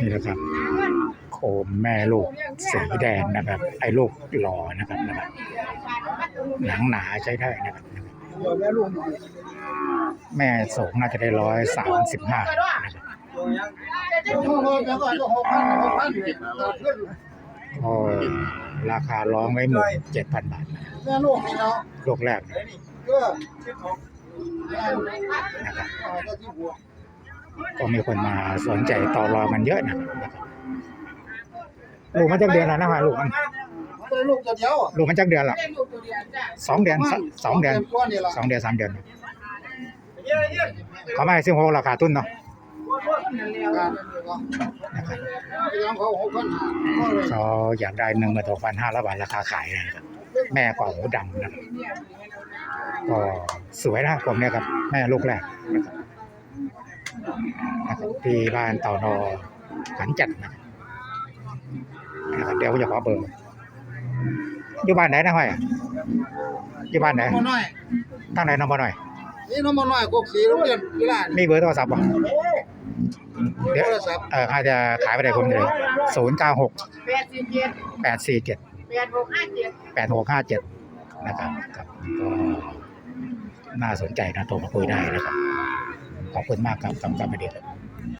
นี่นะครับโคมแม่ลูกสีแดงนะครับ ไอ้ลูกหล่อนะครับนะครับ หนังหนาใช้ได้นะครับ แม่ลูกแม่สูงน่าจะได้ร้อยสามสิบห้านะครับโอ้โหแม่ก็อราคาร้องไว้หมื่นเจ็ดพันบาทนะลูกแรกนะครับ ก็ที่หัวก็มีคนมาสนใจต่อรองมันเยอะนะครับลูกมันจักเดือนแล้วนะฮะลูกมันเป็นลูกจะเดียวลูกมันจักเดือนละสองเดือนสสองเดือนก้อนนี่ละสองเดือนสามเดือนเขาไม่ให้ซื้อโฮราคาตุ้นเนาะการนะครับยังเขาหกพันเขาอยากได้หนึ่งหมื่นหกพันห้าร้อยบาทราคาขายนะครับแม่กว่าหูดำนะครับก็สวยนะผมเนี่ยครับ แม่ลูกแรกนะครับนะครับ ที่บ้านเต่านอขันจัดนะครับนะครับเดี๋ยวผมจะขอเบอร์อยู่บ้านไหนนะห้อยอยู่บ้านไหนมาหน่อยตั้งไหนน้องบ่หน่อยนี่น้องมาหน่อยกบสีโรงเรียนกีฬามีเบอร์โทรศัพท์ป่ะเดี๋ยวโทรศัพท์เอออาจจะขายไปได้ผมเลยศูนย์เก้าหกแปดสี่เจ็ดแปดสี่เจ็ดแปดหกห้าเจ็ดแปดหกห้าเจ็ดนะครับครับก็น่าสนใจนะโทรมาคุยได้นะครับ ขอบคุณมากครับกับกับประเด็น